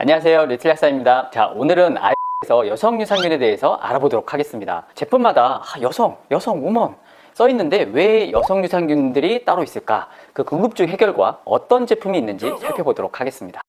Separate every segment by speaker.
Speaker 1: 안녕하세요. 리틀 약사입니다. 자, 오늘은 아이에서 여성 유산균에 대해서 알아보도록 하겠습니다. 제품마다 아, 여성, 여성, 우먼 써 있는데 왜 여성 유산균들이 따로 있을까? 그 궁금증 해결과 어떤 제품이 있는지 살펴보도록 하겠습니다.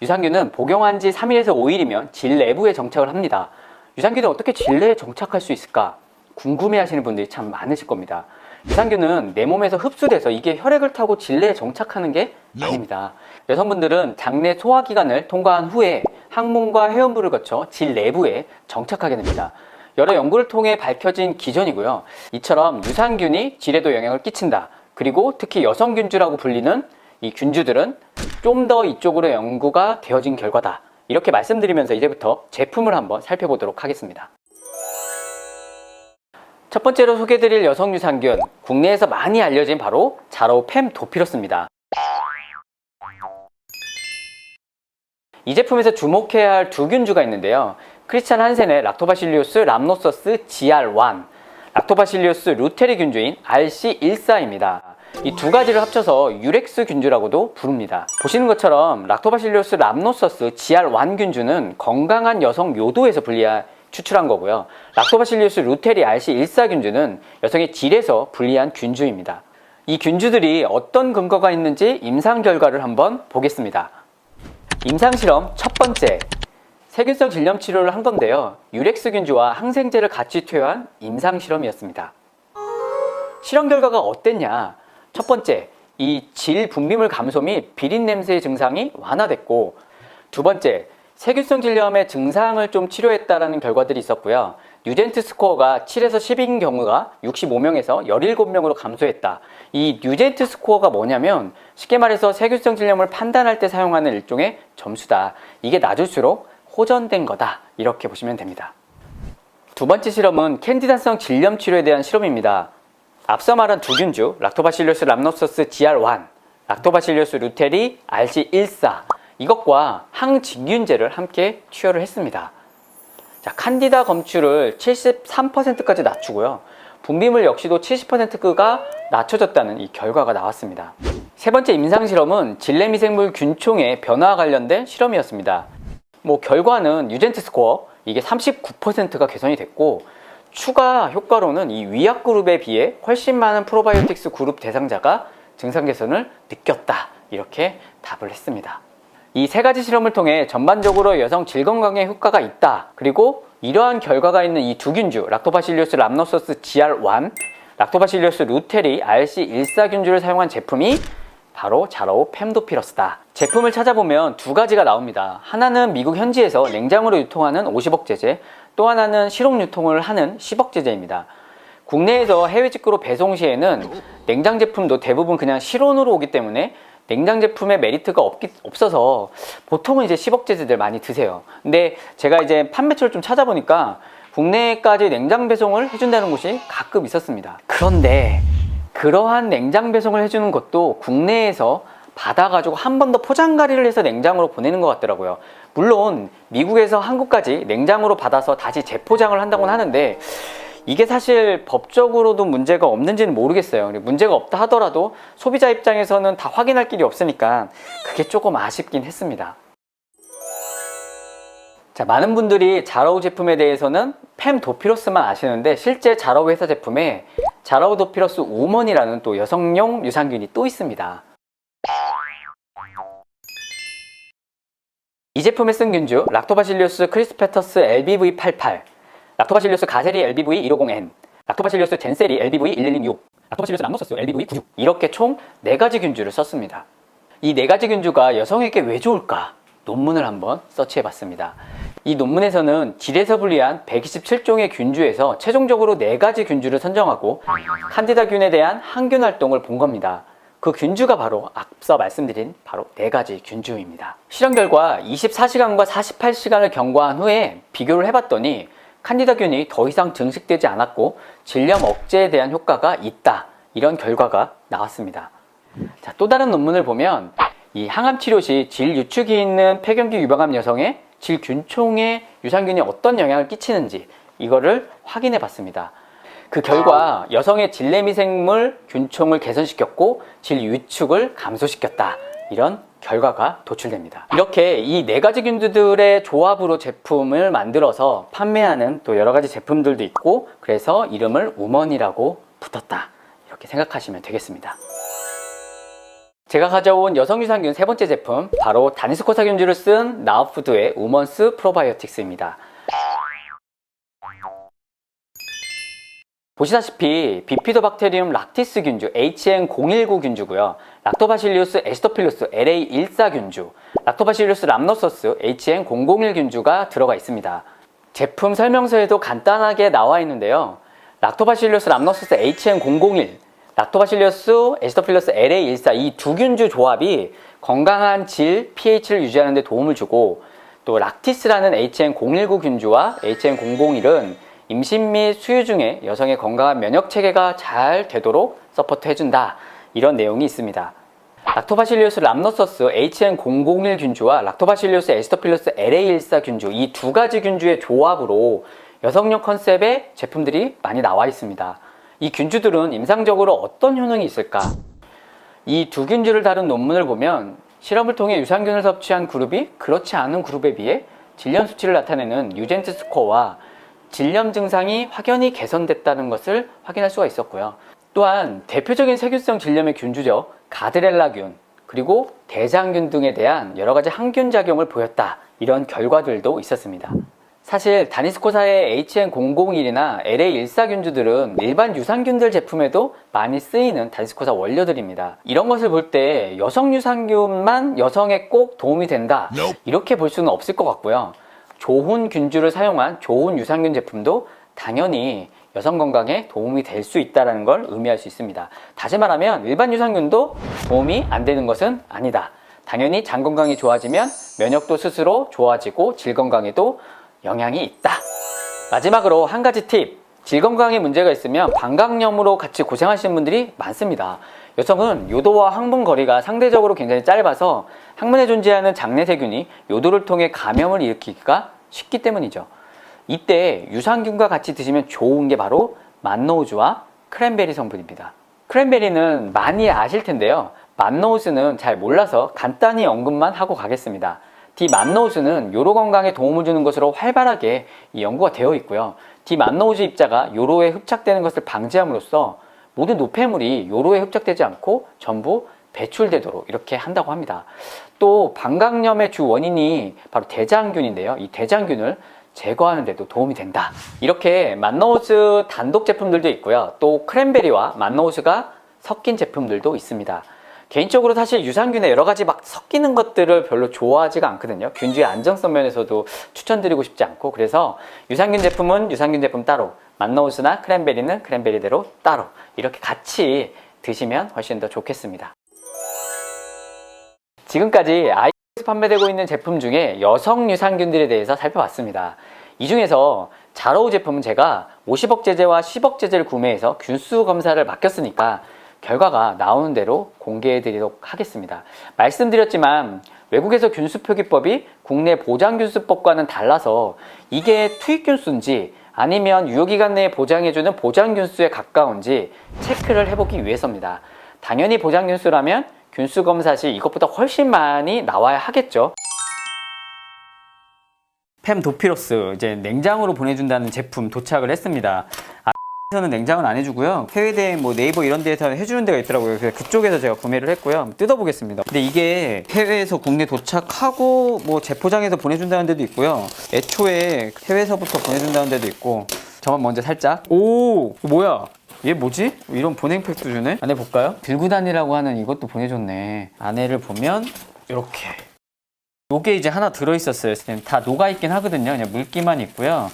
Speaker 1: 유산균은 복용한 지 3일에서 5일이면 질 내부에 정착을 합니다. 유산균은 어떻게 질 내에 정착할 수 있을까? 궁금해 하시는 분들이 참 많으실 겁니다. 유산균은 내 몸에서 흡수돼서 이게 혈액을 타고 질 내에 정착하는 게 아닙니다. 여성분들은 장내 소화기관을 통과한 후에 항문과 회원부를 거쳐 질 내부에 정착하게 됩니다. 여러 연구를 통해 밝혀진 기전이고요. 이처럼 유산균이 질에도 영향을 끼친다. 그리고 특히 여성균주라고 불리는 이 균주들은 좀 더 이쪽으로 연구가 되어진 결과다. 이렇게 말씀드리면서 이제부터 제품을 한번 살펴보도록 하겠습니다. 첫 번째로 소개드릴 여성 유산균, 국내에서 많이 알려진 바로 자로 팸 도피러스입니다. 이 제품에서 주목해야 할 두 균주가 있는데요. 크리스찬 한센의 락토바실리우스 람노서스 GR1, 락토바실리우스 루테리 균주인 RC14입니다. 이 두 가지를 합쳐서 유렉스 균주라고도 부릅니다. 보시는 것처럼 락토바실리우스 람노서스 GR1 균주는 건강한 여성 요도에서 분리한 추출한 거고요. 락토바실리우스 루테리 RC14 균주는 여성의 질에서 분리한 균주입니다. 이 균주들이 어떤 근거가 있는지 임상 결과를 한번 보겠습니다. 임상 실험 첫 번째 세균성 질염 치료를 한 건데요. 유렉스 균주와 항생제를 같이 투여한 임상 실험이었습니다. 실험 결과가 어땠냐? 첫 번째, 이 질 분비물 감소 및 비린 냄새의 증상이 완화됐고, 두 번째, 세균성 질염의 증상을 좀 치료했다라는 결과들이 있었고요. 뉴젠트 스코어가 7에서 10인 경우가 65명에서 17명으로 감소했다. 이 뉴젠트 스코어가 뭐냐면 쉽게 말해서 세균성 질염을 판단할 때 사용하는 일종의 점수다. 이게 낮을수록 호전된 거다. 이렇게 보시면 됩니다. 두 번째 실험은 캔디다성 질염 치료에 대한 실험입니다. 앞서 말한 두 균주, 락토바실리우스 람노서스 GR1, 락토바실리우스 루테리 RC14 이것과 항진균제를 함께 투여를 했습니다. 자, 칸디다 검출을 73%까지 낮추고요. 분비물 역시도 70%가 낮춰졌다는 이 결과가 나왔습니다. 세 번째 임상 실험은 질내미생물 균총의 변화와 관련된 실험이었습니다. 뭐 결과는 유젠트 스코어 이게 39%가 개선이 됐고 추가 효과로는 이 위약 그룹에 비해 훨씬 많은 프로바이오틱스 그룹 대상자가 증상 개선을 느꼈다 이렇게 답을 했습니다. 이 세 가지 실험을 통해 전반적으로 여성 질 건강에 효과가 있다. 그리고 이러한 결과가 있는 이 두 균주 락토바실리우스 람노서스 GR1, 락토바실리우스 루테리 RC14 균주를 사용한 제품이 바로 자로우 팸도피러스다. 제품을 찾아보면 두 가지가 나옵니다. 하나는 미국 현지에서 냉장으로 유통하는 50억 제제, 또 하나는 실용 유통을 하는 10억 제제입니다. 국내에서 해외 직구로 배송 시에는 냉장 제품도 대부분 그냥 실온으로 오기 때문에 냉장 제품의 메리트가 없기, 없어서 보통은 이제 10억 제제들 많이 드세요. 근데 제가 이제 판매처를 좀 찾아보니까 국내까지 냉장 배송을 해준다는 곳이 가끔 있었습니다. 그런데 그러한 냉장 배송을 해주는 것도 국내에서 받아가지고 한 번 더 포장가리를 해서 냉장으로 보내는 것 같더라고요. 물론 미국에서 한국까지 냉장으로 받아서 다시 재포장을 한다고는 하는데 이게 사실 법적으로도 문제가 없는지는 모르겠어요. 문제가 없다 하더라도 소비자 입장에서는 다 확인할 길이 없으니까 그게 조금 아쉽긴 했습니다. 자, 많은 분들이 자라우 제품에 대해서는 팸 도피러스만 아시는데 실제 자라우 회사 제품에 자라우 도피러스 우먼이라는 또 여성용 유산균이 또 있습니다. 이 제품에 쓴 균주 락토바실리우스 크리스페터스 LBV88, 락토바실리우스 가세리 LBV150N, 락토바실리우스 젠세리 LBV1106, 락토바실리우스 람노서스 LBV96 이렇게 총 4가지 균주를 썼습니다. 이 4가지 균주가 여성에게 왜 좋을까? 논문을 한번 서치해 봤습니다. 이 논문에서는 질에서 분리한 127종의 균주에서 최종적으로 4가지 균주를 선정하고 칸디다균에 대한 항균 활동을 본 겁니다. 그 균주가 바로 앞서 말씀드린 바로 4가지 균주입니다. 실험 결과 24시간과 48시간을 경과한 후에 비교를 해봤더니 칸디다균이 더 이상 증식되지 않았고 질염 억제에 대한 효과가 있다. 이런 결과가 나왔습니다. 자, 또 다른 논문을 보면 이 항암 치료 시 질 유축이 있는 폐경기 유방암 여성의 질 균총에 유산균이 어떤 영향을 끼치는지 이거를 확인해 봤습니다. 그 결과 여성의 질내미생물 균총을 개선시켰고 질 유축을 감소시켰다. 이런 결과가 도출됩니다. 이렇게 이 네 가지 균주들의 조합으로 제품을 만들어서 판매하는 또 여러 가지 제품들도 있고 그래서 이름을 우먼이라고 붙었다. 이렇게 생각하시면 되겠습니다. 제가 가져온 여성 유산균 세 번째 제품 바로 다니스코사 균주를 쓴 나우푸드의 우먼스 프로바이오틱스입니다. 보시다시피 비피도박테리움 락티스 균주 HN019 균주고요. 락토바실리우스 에스토필루스 LA14 균주, 락토바실리우스 람노소스 HN001 균주가 들어가 있습니다. 제품 설명서에도 간단하게 나와 있는데요. 락토바실리우스 람노소스 HN001, 락토바실리우스 에스토필루스 LA14 이 두 균주 조합이 건강한 질, pH를 유지하는 데 도움을 주고 또 락티스라는 HN019 균주와 HN001은 임신 및 수유 중에 여성의 건강한 면역 체계가 잘 되도록 서포트 해준다. 이런 내용이 있습니다. 락토바실리우스 람노서스 HN001 균주와 락토바실리우스 에스토필루스 LA14 균주 이 두 가지 균주의 조합으로 여성용 컨셉의 제품들이 많이 나와 있습니다. 이 균주들은 임상적으로 어떤 효능이 있을까? 이 두 균주를 다룬 논문을 보면 실험을 통해 유산균을 섭취한 그룹이 그렇지 않은 그룹에 비해 질염 수치를 나타내는 유젠트 스코어와 질염 증상이 확연히 개선됐다는 것을 확인할 수가 있었고요. 또한 대표적인 세균성 질염의 균주죠. 가드렐라균, 그리고 대장균 등에 대한 여러 가지 항균 작용을 보였다. 이런 결과들도 있었습니다. 사실 다니스코사의 HN001이나 LA14 균주들은 일반 유산균들 제품에도 많이 쓰이는 다니스코사 원료들입니다. 이런 것을 볼 때 여성 유산균만 여성에 꼭 도움이 된다. 이렇게 볼 수는 없을 것 같고요. 좋은 균주를 사용한 좋은 유산균 제품도 당연히 여성 건강에 도움이 될 수 있다는 걸 의미할 수 있습니다. 다시 말하면 일반 유산균도 도움이 안 되는 것은 아니다. 당연히 장 건강이 좋아지면 면역도 스스로 좋아지고 질 건강에도 영향이 있다. 마지막으로 한 가지 팁. 질 건강에 문제가 있으면 방광염으로 같이 고생하시는 분들이 많습니다. 여성은 요도와 항문 거리가 상대적으로 굉장히 짧아서 항문에 존재하는 장내세균이 요도를 통해 감염을 일으키기가 쉽기 때문이죠. 이때 유산균과 같이 드시면 좋은 게 바로 만노우즈와 크랜베리 성분입니다. 크랜베리는 많이 아실 텐데요. 만노우즈는 잘 몰라서 간단히 언급만 하고 가겠습니다. 디만노우즈는 요로 건강에 도움을 주는 것으로 활발하게 이 연구가 되어 있고요. 디만노우즈 입자가 요로에 흡착되는 것을 방지함으로써 모든 노폐물이 요로에 흡착되지 않고 전부 배출되도록 이렇게 한다고 합니다. 또 방광염의 주 원인이 바로 대장균인데요. 이 대장균을 제거하는 데도 도움이 된다. 이렇게 만노우즈 단독 제품들도 있고요. 또 크랜베리와 만노우즈가 섞인 제품들도 있습니다. 개인적으로 사실 유산균에 여러 가지 막 섞이는 것들을 별로 좋아하지가 않거든요. 균주의 안정성 면에서도 추천드리고 싶지 않고 그래서 유산균 제품은 유산균 제품 따로, 만노우스나 크랜베리는 크랜베리대로 따로 이렇게 같이 드시면 훨씬 더 좋겠습니다. 지금까지 아이에서 판매되고 있는 제품 중에 여성 유산균들에 대해서 살펴봤습니다. 이 중에서 자로우 제품은 제가 50억 제제와 10억 제제를 구매해서 균수 검사를 맡겼으니까 결과가 나오는 대로 공개해 드리도록 하겠습니다. 말씀드렸지만 외국에서 균수 표기법이 국내 보장균수법과는 달라서 이게 투입균수인지 아니면 유효기간 내에 보장해주는 보장균수에 가까운지 체크를 해보기 위해서입니다. 당연히 보장균수라면 균수 검사 시 이것보다 훨씬 많이 나와야 하겠죠. 팸 도피로스 이제 냉장으로 보내준다는 제품 도착을 했습니다. 에서는 냉장은 안 해주고요. 해외대 뭐 네이버 이런 데에서 해주는 데가 있더라고요. 그래서 그쪽에서 제가 구매를 했고요. 뜯어보겠습니다. 근데 이게 해외에서 국내 도착하고 뭐 재포장해서 보내준다는 데도 있고요. 애초에 해외에서부터 보내준다는 데도 있고. 저만 먼저 살짝. 오, 이거 뭐야? 얘 뭐지? 이런 보냉팩도 주네? 안에 볼까요? 들고 다니라고 하는 이것도 보내줬네. 안에를 보면 이렇게. 요게 이제 하나 들어있었어요. 다 녹아있긴 하거든요. 그냥 물기만 있고요.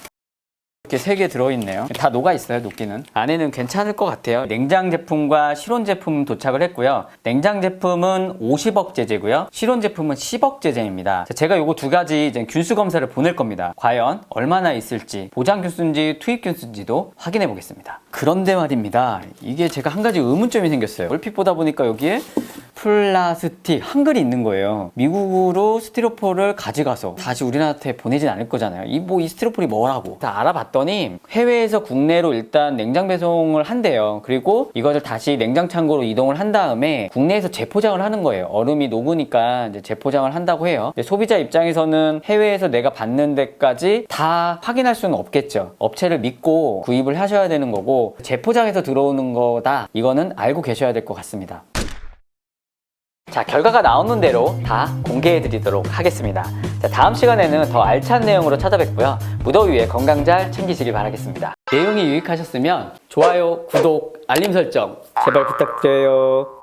Speaker 1: 이렇게 세 개 들어있네요. 다 녹아있어요, 녹기는. 안에는 괜찮을 것 같아요. 냉장 제품과 실온 제품 도착을 했고요. 냉장 제품은 50억 제제고요. 실온 제품은 10억 제제입니다. 자, 제가 요거 두 가지 이제 균수 검사를 보낼 겁니다. 과연 얼마나 있을지, 보장 균수인지 투입 균수인지도 확인해 보겠습니다. 그런데 말입니다. 이게 제가 한 가지 의문점이 생겼어요. 얼핏 보다 보니까 여기에 플라스틱 한글이 있는 거예요. 미국으로 스티로폴을 가져가서 다시 우리나라한테 보내진 않을 거잖아요. 이 뭐 이 스티로폴이 뭐라고? 다 알아봤더니 해외에서 국내로 일단 냉장 배송을 한대요. 그리고 이것을 다시 냉장 창고로 이동을 한 다음에 국내에서 재포장을 하는 거예요. 얼음이 녹으니까 이제 재포장을 한다고 해요. 소비자 입장에서는 해외에서 내가 받는 데까지 다 확인할 수는 없겠죠. 업체를 믿고 구입을 하셔야 되는 거고 재포장해서 들어오는 거다. 이거는 알고 계셔야 될 것 같습니다. 자, 결과가 나오는 대로 다 공개해 드리도록 하겠습니다. 자, 다음 시간에는 더 알찬 내용으로 찾아뵙고요. 무더위에 건강 잘 챙기시길 바라겠습니다. 내용이 유익하셨으면 좋아요, 구독, 알림 설정 제발 부탁드려요.